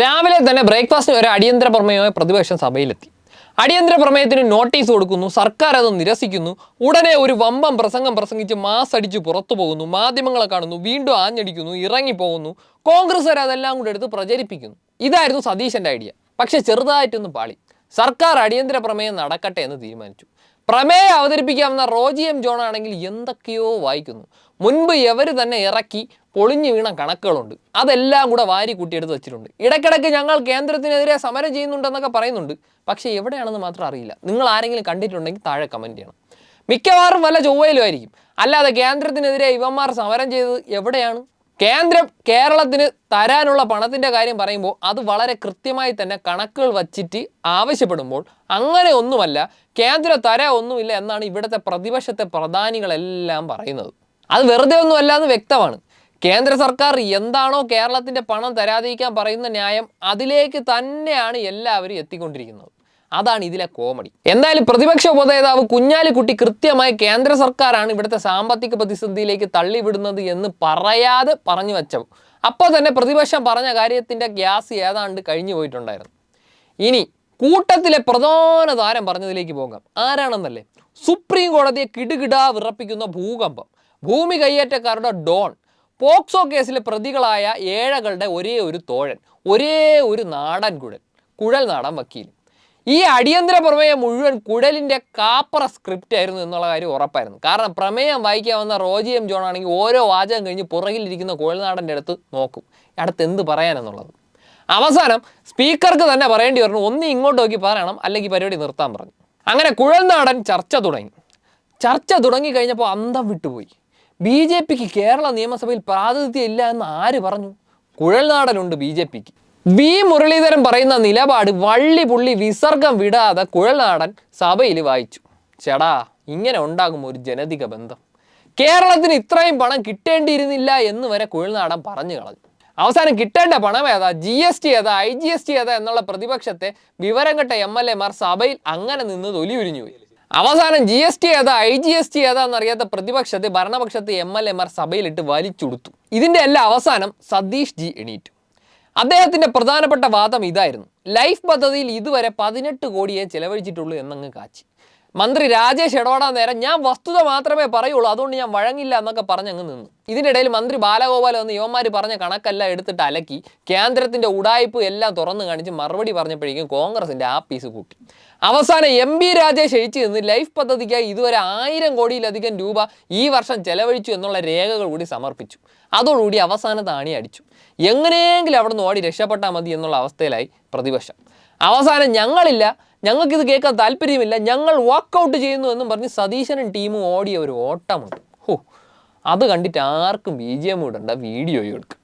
രാവിലെ തന്നെ ബ്രേക്ക്ഫാസ്റ്റിന് ഒരു അടിയന്തര പ്രമേയമായ പ്രതിപക്ഷം സഭയിലെത്തി. അടിയന്തര പ്രമേയത്തിന് നോട്ടീസ് കൊടുക്കുന്നു സർക്കാർ അത് നിരസിക്കുന്നു ഉടനെ ഒരു വമ്പം പ്രസംഗം പ്രസംഗിച്ച് മാസ് അടിച്ച് പുറത്തു പോകുന്നു മാധ്യമങ്ങളെ കാണുന്നു വീണ്ടും ആഞ്ഞടിക്കുന്നു ഇറങ്ങിപ്പോകുന്നു കോൺഗ്രസ്സുകാർ അതെല്ലാം കൂടെ എടുത്ത് പ്രചരിപ്പിക്കുന്നു. ഇതായിരുന്നു സതീശന്റെ ഐഡിയ പക്ഷെ ചെറുതായിട്ടൊന്ന് പാളി. സർക്കാർ അടിയന്തര പ്രമേയം നടക്കട്ടെ എന്ന് തീരുമാനിച്ചു. പ്രമേയം അവതരിപ്പിക്കാവുന്ന റോജി എം ജോൺ ആണെങ്കിൽ എന്തൊക്കെയോ വായിക്കുന്നു. മുൻപ് എവർ തന്നെ ഇറക്കി പൊളിഞ്ഞു വീണ കണക്കുകളുണ്ട്. അതെല്ലാം കൂടെ വാരി കൂട്ടിയെടുത്ത് വെച്ചിട്ടുണ്ട്. ഇടയ്ക്കിടയ്ക്ക് ഞങ്ങൾ കേന്ദ്രത്തിനെതിരെ സമരം ചെയ്യുന്നുണ്ടെന്നൊക്കെ പറയുന്നുണ്ട്. പക്ഷേ എവിടെയാണെന്ന് മാത്രം അറിയില്ല. നിങ്ങൾ ആരെങ്കിലും കണ്ടിട്ടുണ്ടെങ്കിൽ താഴെ കമന്റ് ചെയ്യണം. മിക്കവാറും വല്ല ചൊവ്വയിലും ആയിരിക്കും. അല്ലാതെ കേന്ദ്രത്തിനെതിരെ ഇവന്മാർ സമരം ചെയ്തത് എവിടെയാണ്? കേന്ദ്രം കേരളത്തിന് തരാനുള്ള പണത്തിന്റെ കാര്യം പറയുമ്പോൾ അത് വളരെ കൃത്യമായി തന്നെ കണക്കുകൾ വച്ചിട്ട് ആവശ്യപ്പെടുമ്പോൾ അങ്ങനെ ഒന്നുമല്ല കേന്ദ്രം തരാ ഒന്നുമില്ല എന്നാണ് ഇവിടുത്തെ പ്രതിപക്ഷത്തെ പ്രധാനികളെല്ലാം പറയുന്നത്. അത് വെറുതെ ഒന്നുമല്ല എന്ന് വ്യക്തമാണ്. കേന്ദ്ര സർക്കാർ എന്താണോ കേരളത്തിന്റെ പണം തരാതിരിക്കാൻ പറയുന്ന ന്യായം അതിലേക്ക് തന്നെയാണ് എല്ലാവരും എത്തിക്കൊണ്ടിരിക്കുന്നത്. അതാണ് ഇതിലെ കോമഡി. എന്തായാലും പ്രതിപക്ഷ ഉപനേതാവ് കുഞ്ഞാലിക്കുട്ടി കൃത്യമായി കേന്ദ്ര സർക്കാരാണ് ഇവിടുത്തെ സാമ്പത്തിക പ്രതിസന്ധിയിലേക്ക് തള്ളിവിടുന്നത് എന്ന് പറയാതെ പറഞ്ഞു വെച്ചു അപ്പോൾ തന്നെ പ്രതിപക്ഷം പറഞ്ഞ കാര്യത്തിന്റെ ഗ്യാസ് ഏതാണ്ട് കഴിഞ്ഞു പോയിട്ടുണ്ടായിരുന്നു. ഇനി കൂട്ടത്തിലെ പ്രധാന താരം പറഞ്ഞതിലേക്ക് പോകാം. ആരാണെന്നല്ലേ? സുപ്രീം കോടതിയെ കിടുകിടാ വിറപ്പിക്കുന്ന ഭൂകമ്പം. ഭൂമി കയ്യേറ്റക്കാരുടെ ഡോൺ. പോക്സോ കേസിലെ പ്രതികളായ ഏഴകളുടെ ഒരേ ഒരു തോഴൻ ഒരേ ഒരു നാടൻ കുഴൽ കുഴൽ നാടൻ വക്കീൽ. ഈ അടിയന്തര പ്രമേയം മുഴുവൻ കുഴലിന്റെ കാപ്പറ സ്ക്രിപ്റ്റ് ആയിരുന്നു എന്നുള്ള കാര്യം ഉറപ്പായിരുന്നു. കാരണം പ്രമേയം വായിക്കാൻ വന്ന റോജി എം ജോൺ ആണെങ്കിൽ ഓരോ വാചകം കഴിഞ്ഞ് പുറകിലിരിക്കുന്ന കുഴൽനാടന്റെ അടുത്ത് നോക്കും. അടുത്ത് എന്ത് പറയാനെന്നുള്ളത്. അവസാനം സ്പീക്കർക്ക് തന്നെ പറയേണ്ടി വരണം ഒന്ന് ഇങ്ങോട്ട് നോക്കി പറയണം അല്ലെങ്കിൽ പരിപാടി നിർത്താൻ പറഞ്ഞു. അങ്ങനെ കുഴൽനാടൻ ചർച്ച തുടങ്ങി. ചർച്ച തുടങ്ങി കഴിഞ്ഞപ്പോൾ അന്തം വിട്ടുപോയി. ബി ജെ പിക്ക് കേരള നിയമസഭയിൽ പ്രാതിനിധ്യം ഇല്ല എന്ന് ആര് പറഞ്ഞു? കുഴൽനാടനുണ്ട് ബി ജെ പിക്ക്. വി മുരളീധരൻ പറയുന്ന നിലപാട് വള്ളി പുള്ളി വിസർഗം വിടാതെ കുഴൽനാടൻ സഭയിൽ വായിച്ചു. ചേടാ ഇങ്ങനെ ഉണ്ടാകും ഒരു ജനതിക ബന്ധം. കേരളത്തിന് ഇത്രയും പണം കിട്ടേണ്ടിയിരുന്നില്ല എന്ന് വരെ കുഴൽനാടൻ പറഞ്ഞു കളഞ്ഞു. അവസാനം കിട്ടേണ്ട പണം ഏതാ? ജി എസ് ടി ഏതാ? ഐ ജി എസ് ടി ഏതാ? എന്നുള്ള പ്രതിപക്ഷത്തെ വിവരം കെട്ട എം എൽ എമാർ സഭയിൽ അങ്ങനെ നിന്ന് പോയി. അവസാനം ജി എസ് ടി ഏതാ? ഐ ജി എസ് ടി ഏതാന്ന് അറിയാത്ത പ്രതിപക്ഷത്തെ ഭരണപക്ഷത്തെ എം എൽ എമാർ സഭയിലിട്ട് വലിച്ചുടുത്തു. ഇതിന്റെ എല്ലാം അവസാനം സതീഷ് ജി എണീറ്റു. അദ്ദേഹത്തിന്റെ പ്രധാനപ്പെട്ട വാദം ഇതായിരുന്നു. ലൈഫ് പദ്ധതിയിൽ ഇതുവരെ പതിനെട്ട് കോടിയെ ചെലവഴിച്ചിട്ടുള്ളൂ എന്നങ്ങ് കാച്ചി. മന്ത്രി രാജേഷ് ഇടപെടാൻ നേരം ഞാൻ വസ്തുത മാത്രമേ പറയുള്ളൂ അതുകൊണ്ട് ഞാൻ വഴങ്ങില്ല എന്നൊക്കെ പറഞ്ഞങ്ങ് നിന്നു. ഇതിനിടയിൽ മന്ത്രി ബാലഗോപാൽ വന്ന് യുവന്മാർ പറഞ്ഞ കണക്കെല്ലാം എടുത്തിട്ട് അലക്കി കേന്ദ്രത്തിന്റെ ഉടായ്പ് എല്ലാം തുറന്നു കാണിച്ച് മറുപടി പറഞ്ഞപ്പോഴേക്കും കോൺഗ്രസിന്റെ ആ പീസ് കൂട്ടി അവസാനം എം ബി രാജേഷ് എഴിച്ചു നിന്ന് ലൈഫ് പദ്ധതിക്കായി ഇതുവരെ ആയിരം കോടിയിലധികം രൂപ ഈ വർഷം ചെലവഴിച്ചു എന്നുള്ള രേഖകൾ കൂടി സമർപ്പിച്ചു. അതോടുകൂടി അവസാന താണി അടിച്ചു. എങ്ങനെയെങ്കിലും അവിടെ നിന്ന് ഓടി രക്ഷപ്പെട്ടാൽ മതി എന്നുള്ള അവസ്ഥയിലായി പ്രതിപക്ഷം. അവസാനം ഞങ്ങളില്ല ഞങ്ങൾക്കിത് കേൾക്കാൻ താല്പര്യമില്ല. ഞങ്ങൾ വാക്കൗട്ട് ചെയ്യുന്നു എന്നും പറഞ്ഞ് സതീശനും ടീമും ഓടിയ ഒരു ഓട്ടമുണ്ട്. ഹോ അത് കണ്ടിട്ട് ആർക്കും ബി ജി എം ഇടണ്ട വീഡിയോയും എടുക്കണ്ട